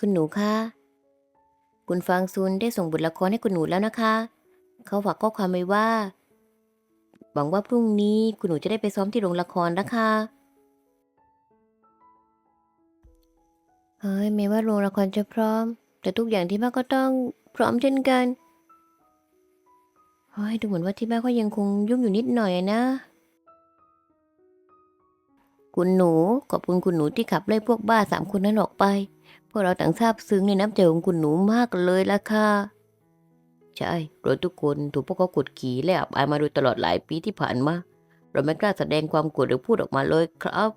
คุณหนูคะ คุณฟางซุนได้ส่งบทละครให้คุณหนูแล้วนะคะ เขาฝากข้อความไว้ว่า หวังว่าพรุ่งนี้คุณหนูจะได้ไปซ้อมที่โรงละครนะคะเฮ้ยแม้ว่าโรงละครจะพร้อม แต่ทุกอย่างที่บ้านก็ต้องพร้อมเช่นกันเฮ้ยดูเหมือนว่าที่บ้านก็ยังคงยุ่งอยู่นิดหน่อยนะ คุณหนูขอบคุณคุณหนูที่ขับไล่พวกบ้าสามคนนั้นออกไป วกเราต่างซาบซึ้งในน้ำใจของคุณหนูมากเลยล่ะค่ะ ใช่เราทุกคนถูกพวกเขากดขี่และอับอายมาโดยตลอดหลายปีที่ผ่านมา เราไม่กล้าแสดงความโกรธหรือพูดออกมาเลยครับ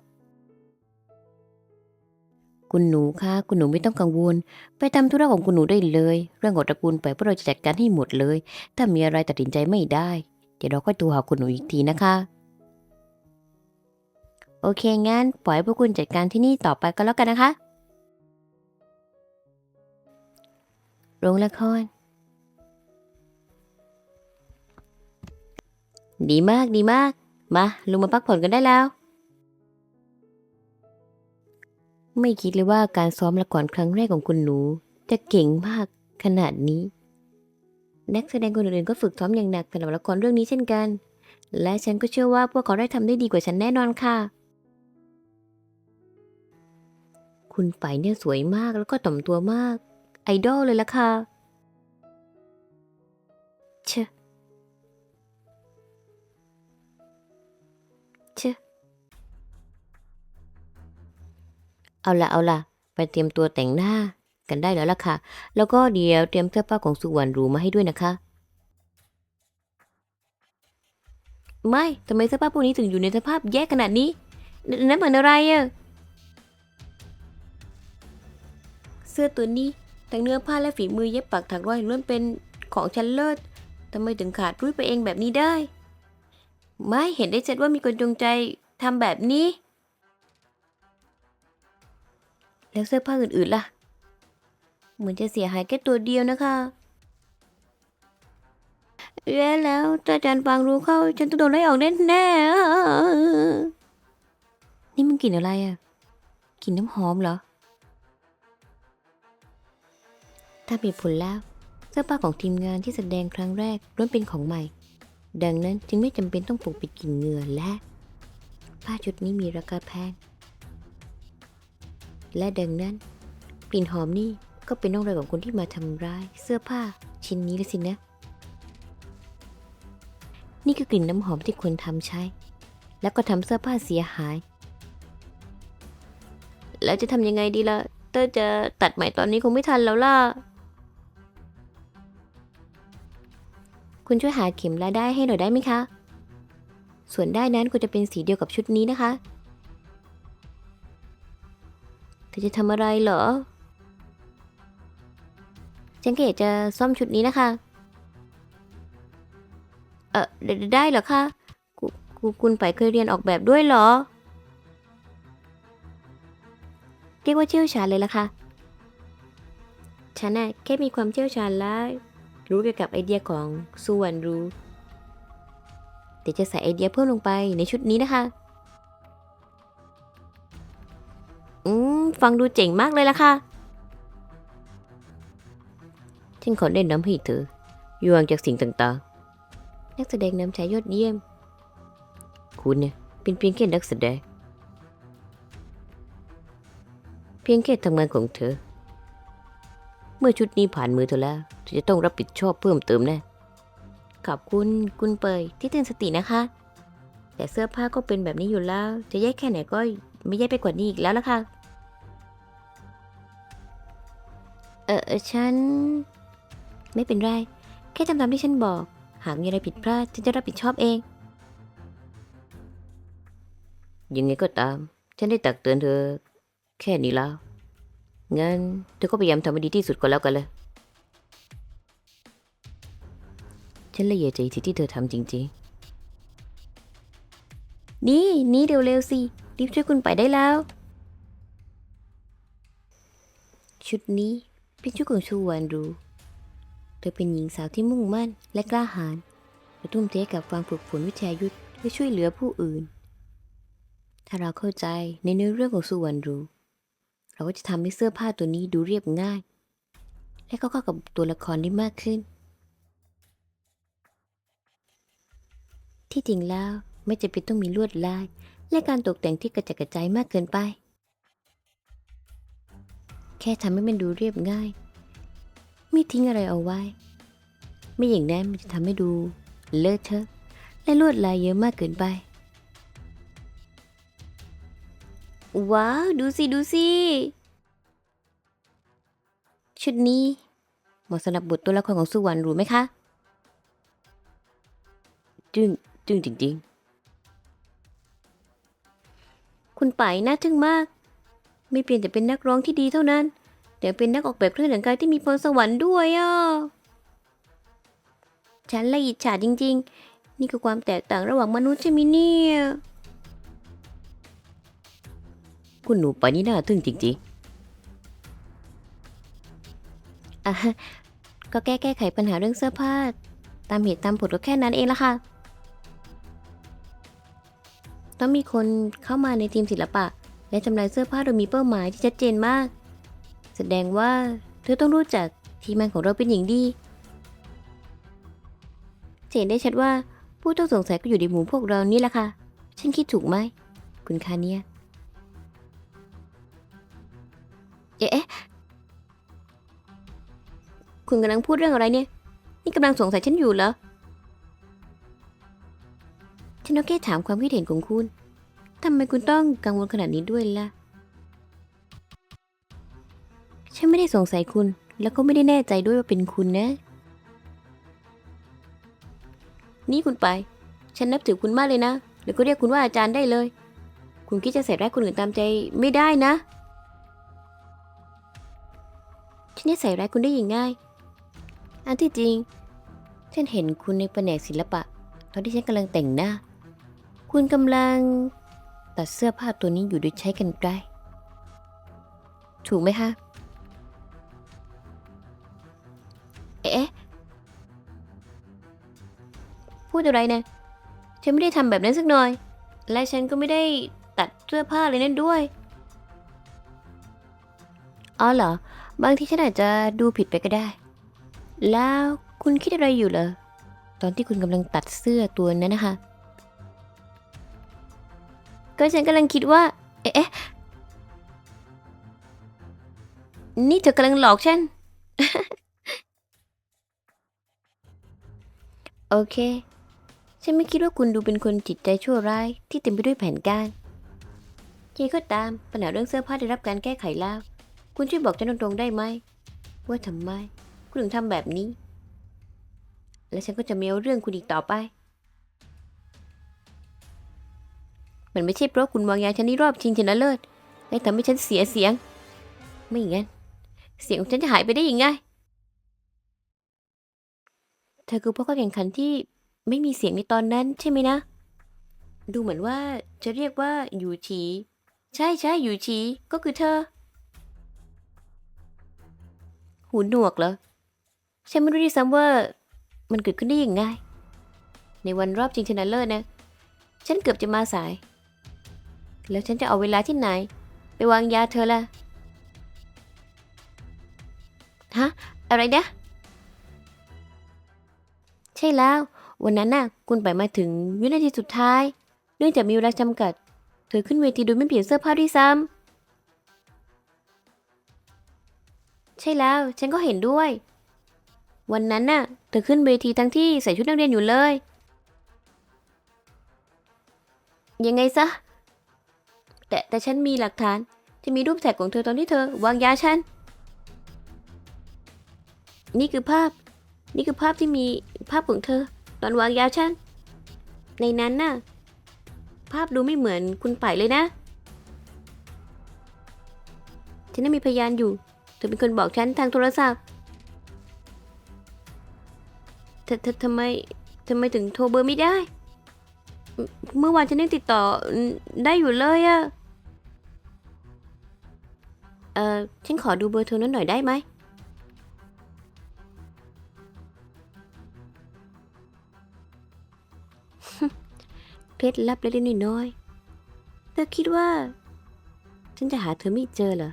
คุณหนูคะคุณหนูไม่ต้องกังวล ไปทำธุระของคุณหนูได้เลย เรื่องของตระกูลไปพวกเราจะจัดการให้หมดเลย ถ้ามีอะไรตัดสินใจไม่ได้ เดี๋ยวเราค่อยโทรหาคุณหนูอีกทีนะคะโอเคงั้นปล่อยพวกคุณจัดการที่นี่ต่อไปก็แล้วกันนะคะ โรงละคร ดีมากดีมาก มาลุงมาพักผ่อนกันได้แล้ว ไม่คิดเลยว่าการซ้อมละครครั้งแรกของคุณหนู จะเก่งมากขนาดนี้ นักแสดงคนอื่นๆก็ฝึกซ้อมอย่างหนักสำหรับละครเรื่องนี้เช่นกัน และฉันก็เชื่อว่าพวกเขาได้ทำได้ดีกว่าฉันแน่นอนค่ะคุณไปเนี่ยสวยมากแล้วก็ต่อมตัวมาก ไอดอลเลยล่ะค่ะ เชเชเอาละเอาละไปเตรียมตัวแต่งหน้ากันได้แล้วล่ะค่ะ แล้วก็เดี๋ยวเตรียมเสื้อผ้าของสุวรรณรูมาให้ด้วยนะคะ ไม่ทำไมเสื้อผ้าพวกนี้ถึงอยู่ในสภาพแย่ขนาดนี้นนั่นเหมือนอะไรอะเสื้อตัวนี้ ทั้งเนื้อผ้าและฝีมือเย็บปักถักร้อยล้วนเป็นของชั้นเลิศทำไมถึงขาดรุ่ยไปเองแบบนี้ได้ ไม่เห็นได้ชัดว่ามีคนจงใจทำแบบนี้ แล้วเสื้อผ้าอื่นๆล่ะ เหมือนจะเสียหายแค่ตัวเดียวนะคะแย่แล้วถ้าอาจารย์ฟังรู้เข้า ฉันต้องโดนไล่ออกแน่แน่ๆนี่มันกลิ่นอะไรอะกลิ่นน้ำหอมเหรอ ถ้ามีผลแล้วเสื้อผ้าของทีมงานที่แสดงครั้งแรกล้วนเป็นของใหม่ ดังนั้นจึงไม่จำเป็นต้องปกปิดกลิ่นเหงื่อและ ผ้าชุดนี้มีราคาแพง และดังนั้นกลิ่นหอมนี่ก็เป็นน้องรอยของคนที่มาทำร้าย เสื้อผ้าชิ้นนี้ลยสินะ นี่คือกลิ่นน้ำหอมที่คนทำใช้ แล้วก็ทำเสื้อผ้าเสียหาย แล้วจะทำยังไงดีล่ะเตอร์จะตัดใหม่ตอนนี้คงไม่ทันแล้วล่ะ คุณช่วยหาเข็มและได้ให้หน่อยได้ไหมคะ ส่วนได้นั้นควรจะเป็นสีเดียวกับชุดนี้นะคะ เธอจะทำอะไรเหรอฉันก็อยากจะซ่อมชุดนี้นะคะ เออได้ได้เหรอคะคุคุคุณไปเคยเรียนออกแบบด้วยเหรอ เรียกว่าเชี่ยวชาญเลยล่ะค่ะฉันน่ะแค่มีความเชี่ยวชาญและ รู้เกี่ยวกับไอเดียของสุวรรณรู้เดี๋ยวจะใส่ไอเดียเพิ่มลงไปในชุดนี้นะคะ อืม ฟังดูเจ๋งมากเลยล่ะค่ะ ฉันขอแนะนำให้เธออยู่ห่างจากสิ่งต่างๆ นักแสดงนำชายยอดเยี่ยม คุณเนี่ยเป็นเพียงแค่นักแสดง เพียงแค่ทำงานของเธอ เมื่อชุดนี้ผ่านมือเธอแล้วเธอจะต้องรับผิดชอบเพิ่มเติมแน่ขอบคุณคุณเปยที่เตือนสตินะคะ แต่เสื้อผ้าก็เป็นแบบนี้อยู่แล้ว จะแยกแค่ไหนก็ไม่แยกไปกว่านี้อีกแล้วล่ะค่ะเออเออฉัน ไม่เป็นไร แค่ทำตามที่ฉันบอก หากมีอะไรผิดพลาดฉันจะรับผิดชอบเอง ยังไงก็ตาม ฉันได้ตักเตือนเธอ แค่นี้แล้ว งั้นเธอก็พยายามทำให้ดีที่สุดก็แล้วกันเลย ฉันละเอียดใจที่ที่เธอทำจริงๆ นี่ นี่เร็วๆสิ รีบช่วยคุณไปได้แล้ว ชุดนี้เป็นชุดของชูวานรูเธอเป็นหญิงสาวที่มุ่งมั่นและกล้าหาญและทุ่มเทกับความฝึกฝนวิทยายุทธ์เพื่อช่วยเหลือผู้อื่น ถ้าเราเข้าใจในเนื้อเรื่องของสุวรรณรู เราก็จะทำให้เสื้อผ้าตัวนี้ดูเรียบง่าย และก็เข้ากับตัวละครได้มากขึ้น ที่จริงแล้วไม่จำเป็นต้องมีลวดลาย และการตกแต่งที่กระจัดกระจายมากเกินไป แค่ทำให้มันดูเรียบง่าย ไม่ทิ้งอะไรเอาไว้ ไม่อย่างนั้นมันจะทำให้ดูเลอะเทอะและลวดลายเยอะมากเกินไป ว้าว ดูสิ ดูสิ ชุดนี้เหมาะสำหรับบทตัวละครของสุวรรณรู้ไหมคะ จึงจึงจริง ๆ คุณไปน่าทึ่งมาก ไม่เพียงแต่เป็นนักร้องที่ดีเท่านั้น แต่เป็นนักออกแบบเครื่องแต่งกายที่มีพรสวรรค์ด้วยอะฉันละอิจฉาจริง ๆ นี่คือความแตกต่างระหว่างมนุษย์ใช่ไหมเนี่ย คุณหนูไปนี่น่าทึ่งจริงๆอะก็แก้แก้ไขปัญหาเรื่องเสื้อผ้า ตามเหตุตามผลก็แค่นั้นเองละค่ะ ต้องมีคนเข้ามาในทีมศิลปะ และจำหน่ายเสื้อผ้าโดยมีเป้าหมายที่ชัดเจนมาก แสดงว่าเธอต้องรู้จักทีมงานของเราเป็นอย่างดีเห็นได้ชัดว่าผู้ต้องสงสัยก็อยู่ในหมู่พวกเรานี่แหละค่ะ ฉันคิดถูกไหม คุณคาเนีย เอ๊ะ คุณกำลังพูดเรื่องอะไรเนี่ย นี่กำลังสงสัยฉันอยู่เหรอ ฉันก็แค่ถามความคิดเห็นของคุณทำไมคุณต้องกังวลขนาดนี้ด้วยล่ะ ฉันไม่ได้สงสัยคุณ แล้วก็ไม่ได้แน่ใจด้วยว่าเป็นคุณนะ นี่คุณไป ฉันนับถือคุณมากเลยนะหรือก็เรียกคุณว่าอาจารย์ได้เลย คุณคิดจะใส่ร้ายคนอื่นตามใจไม่ได้นะ ฉันจะใส่ร้ายคุณได้อย่างง่าย อันที่จริง ฉันเห็นคุณในแผนกศิลปะ ตอนที่ฉันกำลังแต่งหน้า คุณกำลังตัดเสื้อผ้าตัวนี้อยู่โดยใช้กันไกลถูกไหมคะ เอ๊ะ พูดอะไรนะฉันไม่ได้ทำแบบนั้นสักหน่อย และฉันก็ไม่ได้ตัดเสื้อผ้าเลยนั่นด้วย อ๋อเหรอ บางทีฉันอาจจะดูผิดไปก็ได้ แล้วคุณคิดอะไรอยู่เหรอ ตอนที่คุณกำลังตัดเสื้อตัวนั้นนะคะ ก็ฉันกำลังคิดว่า เอ๊ะ นี่เธอกำลังหลอกฉัน โอเค ฉันไม่คิดว่าคุณดูเป็นคนจิตใจชั่วร้ายที่เต็มไปด้วยแผนการยังไงก็ตามปัญหาเรื่องเสื้อผ้าได้รับการแก้ไขแล้ว คุณช่วยบอกฉันตรงๆได้ไหมว่าทำไม คุณถึงทำแบบนี้ และฉันก็จะไม่เอาเรื่องคุณอีกต่อไป มันไม่ใช่เพราะคุณวางยาฉันในรอบชิงชนะเลิศและทำให้ฉันเสียเสียง ไม่อย่างนั้น เสียงของฉันจะหายไปได้ยังไง เธอคือผู้เข้าแข่งขันที่ไม่มีเสียงในตอนนั้นใช่ไหมนะ ดูเหมือนว่าจะเรียกว่าหยูฉีใช่ใช่หยูฉีก็คือเธอ หูหนวกเหรอ ฉันไม่รู้ด้วยซ้ำว่า มันเกิดขึ้นได้ยังไง ในวันรอบชิงชนะเลิศนะ ฉันเกือบจะมาสาย แล้วฉันจะเอาเวลาที่ไหน ไปวางยาเธอละฮะ อะไรนะ ใช่แล้ว วันนั้นน่ะ คุณไปมาถึงวินาทีสุดท้าย เนื่องจากมีเวลาจำกัด เธอขึ้นเวทีโดยไม่เปลี่ยนเสื้อผ้าด้วยซ้ำ ใช่แล้ว ฉันก็เห็นด้วย วันนั้นน่ะ เธอขึ้นเวทีทั้งที่ใส่ชุดนักเรียนอยู่เลย ยังไงซะ แต่แต่ฉันมีหลักฐาน จะมีรูปแท็กของเธอตอนที่เธอ วางยาฉัน นี่คือภาพ นี่คือภาพที่มีภาพของเธอ ตอนวางยาฉัน ในนั้นน่ะ ภาพดูไม่เหมือนคุณไปเลยนะ ฉันน่ะมีพยานอยู่ เธอเป็นคนบอกฉันทางโทรศัพท์เธอเธอทำไมทำไมถึงโทรเบอร์ไม่ได้ เมื่อวานฉันยังติดต่อได้อยู่เลยอะเออฉันขอดูเบอร์เธอนั้นหน่อยได้ไหมเคล็ดลับเล็กๆน้อยๆเธอคิดว่า ฉันจะหาเธอไม่เจอเหรอ